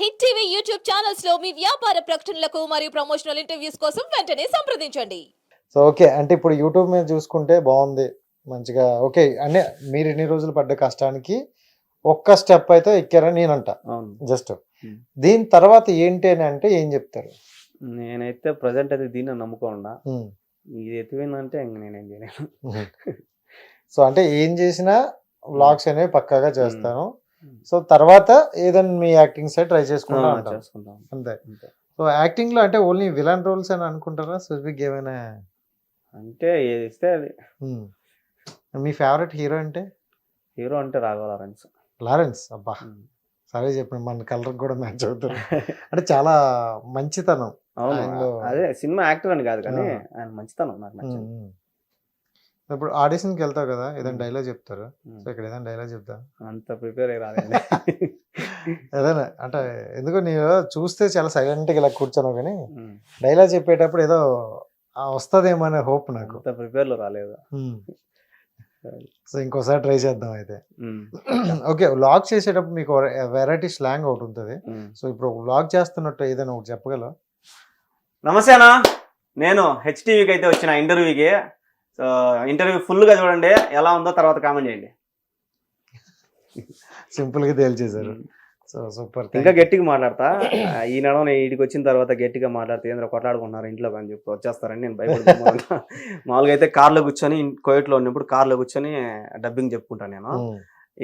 Hit TV YouTube ఛానల్స్లో మీ వ్యాపార ప్రకటనలకు మరియు ప్రమోషనల్ ఇంటర్వ్యూస్ కోసం వెంటనే సంప్రదించండి. So okay. అంటే ఇప్పుడు యూట్యూబ్ మీద చూసుకుంటే బాగుంది. మంచిగా ఓకే. అనే మీరు ఎన్ని రోజులు పడ్డ కష్టానికి ఒక్క స్టెప్ అయితే ఎక్కారని నేను అంట అవును. జస్ట్. దీని తర్వాత ఏంటి అని అంటే ఏం చెప్తారు? నేనైతే ప్రజెంట్ అయితే దీన్ని నమ్ముకోండా. ఇది ఎత్తిపోయిందంటే ఇంక నేనేం చేయలేను. సో అంటే ఏం చేసినా వ్లాగ్స్ అనేవి పక్కాగా చేస్తాను. సో తర్వాత ఏదైనా మీ యాక్టింగ్ సైడ్ ట్రై చేసుకుంటా ఉంటాం. అంతే. సో యాక్టింగ్లో అంటే ఓన్లీ విలన్ రోల్స్ అని అనుకుంటారా? స్పెసిఫిక్ ఏమైనా? అంటే ఏది ఇస్తే అది. Hmm. మీ ఫేవరెట్ హీరో అంటే? హీరో అంటే రాఘవ లారెన్స్. లారెన్స్? అబ్బా. సరే చెప్పండి మన కలర్ కూడా మ్యాచ్ అవుతుంది. అంటే చాలా మంచితనం అవును. అదే సినిమా యాక్టర్ అని కాదు కానీ. ఆయన మంచితనం నాకు నచ్చింది. ఇప్పుడు ఆడిషన్కి వెళ్తావు కదా ఏదైనా. డైలాగ్ చెప్తారు. సో ఇక్కడ ఏదైనా డైలాగ్ చెప్తా? అంత ప్రిపేర్ అయ్యి రాదండి ఏదైనా అంటే ఎందుకో నేను చూస్తే చాలా సైలెంట్గా ఇలా కూర్చోను కానీ. డైలాగ్ చెప్పేటప్పుడు ఏదో వస్తదేమో అనే హోప్ నాకు. అంత ప్రిపేర్లో రాలేదు సో ఇంకోసారి ట్రై చేద్దాం అయితే. ఓకే వ్లాగ్ చేసేటప్పుడు మీకు వెరైటీ స్లాంగ్ ఒకటి ఉంటుంది. సో ఇప్పుడు వ్లాగ్ చేస్తున్నట్టు ఏదైనా ఒకటి చెప్పగలవు? నమస్తే అన్న. నేను హెచ్టీవీకి అయితే వచ్చిన ఇంటర్వ్యూకి సో ఇంటర్వ్యూ ఫుల్గా చూడండి ఎలా ఉందో తర్వాత కామెంట్ చేయండి. సింపుల్గా తేల్చేశారు సో సూపర్ ఇంకా గట్టిగా మాట్లాడతా. ఈ నడవ ఈడికి వచ్చిన తర్వాత గట్టిగా మాట్లాడితే ఏంద్ర కొట్లాడుకుంటున్నారు ఇంట్లో అని చెప్పి వచ్చేస్తారని నేను భయపడుతున్నాను మామూలుగా అయితే కార్లో కూర్చొని కోయట్లో ఉన్నప్పుడు కార్లో కూర్చొని డబ్బింగ్ చెప్పుకుంటాను నేను.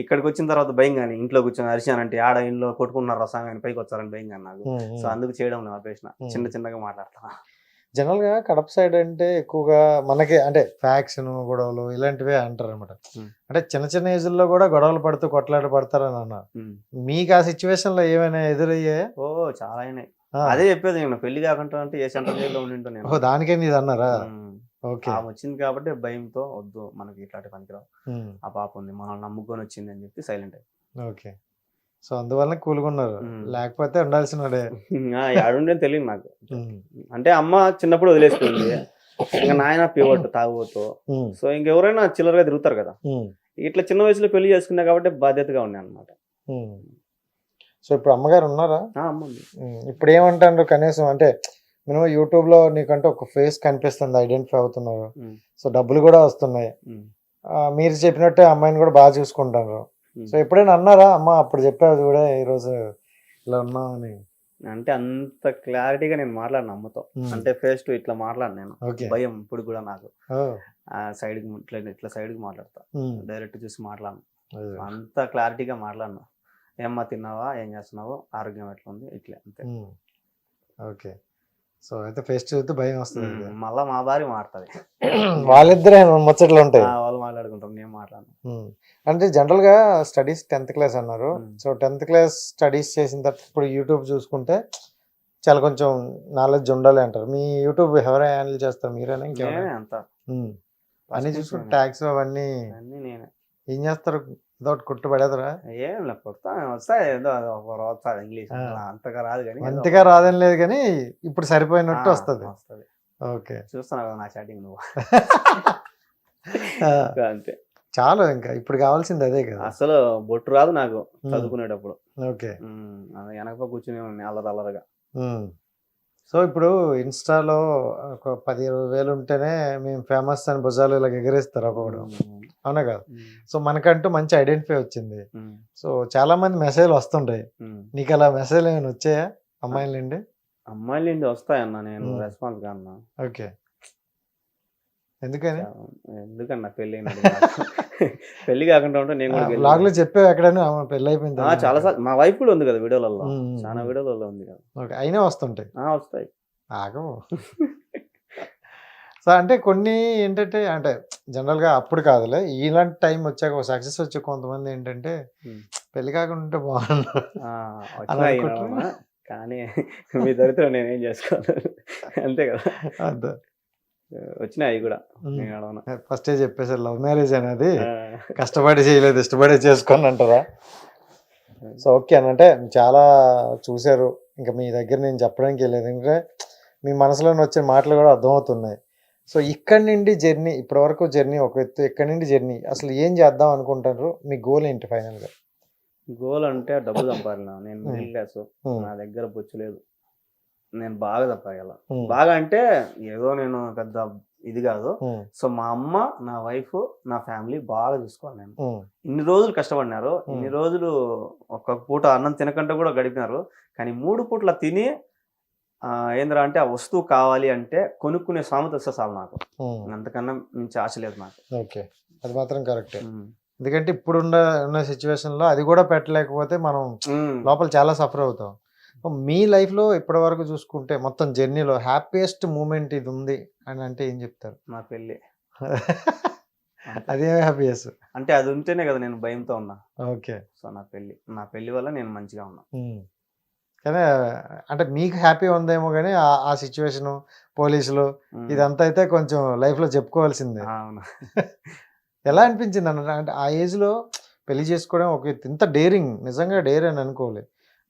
ఇక్కడికి వచ్చిన తర్వాత భయం కానీ ఇంట్లో కూర్చొని అరిశానంటే ఆడ ఇంట్లో కొట్టుకున్నారు రసం అని పైకి వచ్చారని భయం కానీ నాకు. సో అందుకు చేయడం ఆపేసిన. చిన్న చిన్నగా మాట్లాడతా. జనరల్గా కడప సైడ్ అంటే ఎక్కువగా మనకి అంటే ఫ్యాక్షన్ గొడవలు ఇలాంటివే అంటారు అనమాట. అంటే చిన్న చిన్న ఏజ్లో కూడా గొడవలు పడుతూ కొట్లాట పడతారని అన్నారు. మీకు ఆ సిచ్యువేషన్లో ఏమైనా ఎదురయ్యాయా? ఓ చాలా అయినాయి. అదే చెప్పేది నేను పెళ్ళి కాకుండా అంటే ఏ సెంటర్ జైల్లో ఉండింటో నేను. దానికే ఇది అన్నారా. ఓకే. ఆమె వచ్చింది కాబట్టి భయంతో వద్దు మనకి ఇట్లాంటి పనికిరావు. ఆ పాప ఉంది మనల్ని నమ్ముకొని వచ్చింది అని చెప్పి సైలెంట్ ఓకే. సో అందువల్ల కూలుకున్నారు Hmm. లేకపోతే ఉండాల్సిన వాడే ఆడుండే తెలియదు నాకు. అంటే అమ్మ చిన్నప్పుడు వదిలేసుకుంది. ఇంకా నాయన పివట్ తాగుబోతూ. సో ఇంకెవరైనా చిల్లరగా తిరుగుతారు కదా. ఇట్లా చిన్న వయసులో పెళ్ళి చేసుకున్నా కాబట్టి బాధ్యతగా ఉన్నాయి అనమాట. సో ఇప్పుడు అమ్మగారు ఉన్నారా? ఇప్పుడు ఏమంటారు కనీసం? అంటే మినిమం యూట్యూబ్లో నీకంటే ఒక ఫేస్ కనిపిస్తుంది ఐడెంటిఫై అవుతున్నారు. సో డబ్బులు కూడా వస్తున్నాయి. మీరు చెప్పినట్టే అమ్మాయిని కూడా బాగా చూసుకుంటారు. సో ఎప్పుడైనా అన్నారా అమ్మ అప్పుడు చెప్పావు కూడా ఈరోజు ఇలా ఉన్నాం అని? అంటే అంత క్లారిటీగా నేను మాట్లాడిన అమ్మతో. అంటే ఫేస్ టు ఇట్లా మాట్లాడిన నేను. భయం ఇప్పుడు కూడా నాకు. ఆ సైడ్ ఇట్లా ఇట్లా సైడ్కి మాట్లాడతా. డైరెక్ట్ చూసి మాట్లాడను. అంత క్లారిటీగా మాట్లాడను. ఏమ్మా తిన్నావా? ఏం చేస్తున్నావు? ఆరోగ్యం ఎట్లా ఉంది ఇట్లే అంతే. ఓకే. సో అయితే ఫేస్ చూస్తే భయం వస్తుంది మళ్ళా మా భార్య మాట్లాడుతుంది వాళ్ళిద్దరే ముచ్చట్లు ఉంటాయి. వాళ్ళు మాట్లాడుకుంటాం నేను మాట్లాడను. అంటే జనరల్గా స్టడీస్ టెన్త్ క్లాస్ అన్నారు. సో టెన్త్ క్లాస్ స్టడీస్ చేసిన తర్వాత ఇప్పుడు యూట్యూబ్ చూసుకుంటే చాలా కొంచెం నాలెడ్జ్ ఉండాలి అంటారు. మీ యూట్యూబ్ ఎవరే హ్యాండిల్ చేస్తారు? మీరేనా అంత. ఉమ్. అన్ని చూసుకుంటే. ట్యాక్స్ అవన్నీ అన్నీ నేనే. ఏం చేస్తారు? ఇదొకటి కుట్టు పడేదరా ఏం కొడతా వస్తాయి ఏదో వస్తుంది ఇంగ్లీష్. అంతగా రాదు కానీ అంతగా రాదని లేదు కానీ ఇప్పుడు సరిపోయినట్టు వస్తుంది. వస్తది. ఓకే. చూస్తున్నావు కదా నా చాటింగ్ నువ్వు. అంతే. చాలు ఇంకా ఇప్పుడు కావాల్సింది అదే కదా. అసలు బొట్టు రాదు నాకు. చదువుకునేటప్పుడు. ఓకే. వెనక కూర్చుని ఉన్నాయి అల్లరి అల్లరిగా. ఉమ్. సో ఇప్పుడు ఇన్స్టాలో ఒక పది ఇరవై వేలు ఉంటేనే మేము ఫేమస్ అని భుజాలు ఇలా ఎగరేస్తారు అప్పుడు ఉమ్, అవునా కదా? సో మనకంటూ మంచి ఐడెంటిఫై వచ్చింది. సో చాలా మంది మెసేజ్లు వస్తుంటాయి. నీకు అలా మెసేజ్లు ఏమైనా వచ్చాయా? అమ్మాయిల నుండి? అమ్మాయిల వస్తాయన్న నేను. రెస్పాన్స్ కాన్నా ఓకే. ఎందుకని ఎందుకన్నా పెళ్ళి. పెళ్ళి కాకుండా ఉంటే నేను కూడా బ్లాగ్లో. చెప్పావు ఎక్కడైనా పెళ్ళి అయిపోయింది చాలా సార్లు మా వైఫ్ కూడా ఉంది కదా వీడియోలలో చాలా. వీడియోలలో ఉంది కదా ఓకే అయినా వస్తుంటాయి ఆ, వస్తాయి ఆగవు సో అంటే కొన్ని ఏంటంటే అంటే జనరల్గా అప్పుడు కాదులే ఇలాంటి టైం వచ్చాక సక్సెస్ వచ్చే కొంతమంది ఏంటంటే. పెళ్ళి కాకుండా? నడవనా? కానీ మీ దరిద్రం నేనేం చేసుకోవాలి అంతే కదా అంతే వచ్చినాయి అవి కూడా. ఫస్టే చెప్పేసారు లవ్ మ్యారేజ్ అనేది కష్టపడి చేయలేదు ఇష్టపడి చేసుకొని అంటారా? సో ఓకే అని అంటే చాలా చూశారు. ఇంకా మీ దగ్గర నేను చెప్పడానికి వెళ్ళలేదు. ఇంకా మీ మనసులో వచ్చే మాటలు కూడా అర్థమవుతున్నాయి. సో ఇక్కడి నుండి జర్నీ ఇప్పటి వరకు జర్నీ ఒక ఎత్తు ఇక్కడి నుండి జర్నీ అసలు ఏం చేద్దాం అనుకుంటారు మీ గోల్ ఏంటి ఫైనల్గా గోల్ అంటే డబ్బు సంపాదన. నేను మిడిల్ క్లాస్ నా దగ్గర బొచ్చు లేదు. నేను బాగా ఉమ్, బాగా అంటే ఏదో నేను పెద్ద ఇది కాదు. సో మా అమ్మ నా వైఫ్ నా ఫ్యామిలీ బాగా చూసుకోవాలి నేను. ఇన్ని రోజులు కష్టపడినారు. ఇన్ని రోజులు ఒక్క పూట అన్నం తినకుండా కూడా గడిపినారు. కానీ మూడు పూట్ల తిని ఏందిరా అంటే ఆ వస్తువు కావాలి అంటే కొనుక్కునే సామెత వస్తే చాలు నాకు. అంతకన్నా మించి ఆశ లేదు నాకు. ఓకే. అది మాత్రం కరెక్టే. ఎందుకంటే ఇప్పుడు ఉన్న ఉన్న సిచ్యువేషన్లో అది కూడా పెట్టలేకపోతే మనం. లోపల చాలా సఫర్ అవుతాం. మీ లైఫ్లో ఇప్పటి వరకు చూసుకుంటే మొత్తం జర్నీలో హ్యాపీయెస్ట్ మూమెంట్ ఇది ఉంది అని అంటే ఏం చెప్తారు? నా పెళ్ళి. అదే హ్యాపీయెస్ట్ అంటే అది ఉంటేనే కదా నేను భయంతో ఉన్నా. ఓకే. సో నా పెళ్ళి నా పెళ్ళి వల్ల నేను మంచిగా ఉన్నా. కానీ అంటే మీకు హ్యాపీ ఉందేమో కానీ ఆ- సిచ్యువేషన్ పోలీసులు. ఇదంతా అయితే కొంచెం లైఫ్లో చెప్పుకోవాల్సిందే అవును. ఎలా అనిపించింది అన్న అంటే ఆ ఏజ్లో పెళ్ళి చేసుకోవడం ఒక. ఇంత డేరింగ్ నిజంగా డేర్ అని అనుకోలే.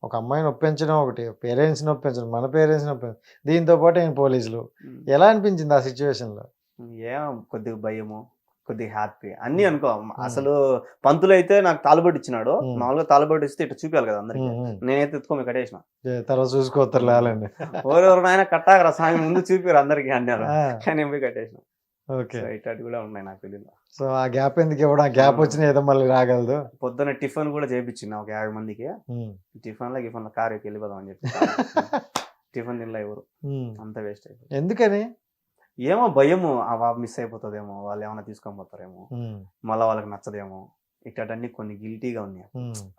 ఒక అమ్మాయిని ఒప్పించడం ఒకటి పేరెంట్స్ని ఒప్పించడం మన పేరెంట్స్ని ఒప్పించడం దీంతో పాటు ఆయన పోలీసులు. ఎలా అనిపించింది ఆ సిచ్యువేషన్లో? ఏం కొద్దిగా భయము కొద్దిగా హ్యాపీ అన్ని అనుకో అసలు పంతులు అయితే నాకు తాలుబడి ఇచ్చినాడు. మామూలుగా తాలుబడి ఇస్తే ఇట్లా చూపించాలి కదా అందరికి. నేనైతే ఎత్తుకోమి కట్టేసిన. తర్వాత చూసుకోవతారు లేలండి ఎవరెవరు నాయన కట్టాకరా స్వామి ముందు చూపిరు అందరికి అన్నారు కానీ నేను పోయి కట్టేసిన. ఓకే. ఇట్లాంటి కూడా ఉన్నాయి నాకు పెళ్ళిలో సో ఆ గ్యాప్ ఎందుకు ఇవ్వడం? గ్యాప్. వచ్చిన ఏదో మళ్ళీ రాగలదు. పొద్దున్న టిఫిన్ కూడా చేయించిన ఒక యాభై మందికి. టిఫిన్లో గిఫిన్లో కార్ ఎక్కి వెళ్ళిపోదాం అని చెప్పి. టిఫిన్ తినలే ఎవరు. అంత వేస్ట్ అయిపోయింది. ఎందుకని? ఏమో భయము మిస్ అయిపోతుందేమో వాళ్ళు ఏమైనా తీసుకొని పోతారేమో. మళ్ళీ వాళ్ళకి నచ్చదేమో. ఇట్లాంటి కొన్ని గిల్టీగా ఉన్నాయి.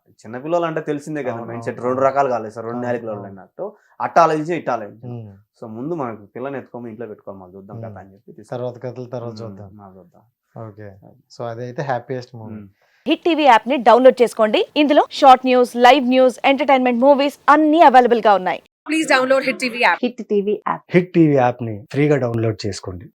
చిన్నపిల్లలు అంటే తెలిసిందే కదా మైండ్ సెట్. రెండు రకాలు కాలేదు సార్ రెండు నేలకి అవును. అన్నట్టు అట్ట ఆలోచించి ఇట్ట ఆలోచించి. సో ముందు మనకు పిల్లని ఎత్తుకోమని ఇంట్లో పెట్టుకోవాలి. మళ్ళీ చూద్దాం కదా. అని చెప్పి. తర్వాత కథలు తర్వాత చూద్దాం. చూద్దాం. ఓకే. సో అదైతే హ్యాపీయెస్ట్ మూమెంట్. హిట్ టీవీ యాప్ని డౌన్లోడ్ చేసుకోండి. ఇందులో short news live news entertainment movies అన్ని అవైలబుల్గా ఉన్నాయి. Please download Hit TV app. Hit TV app. Hit TV యాప్ని ఫ్రీగా డౌన్లోడ్ చేసుకోండి.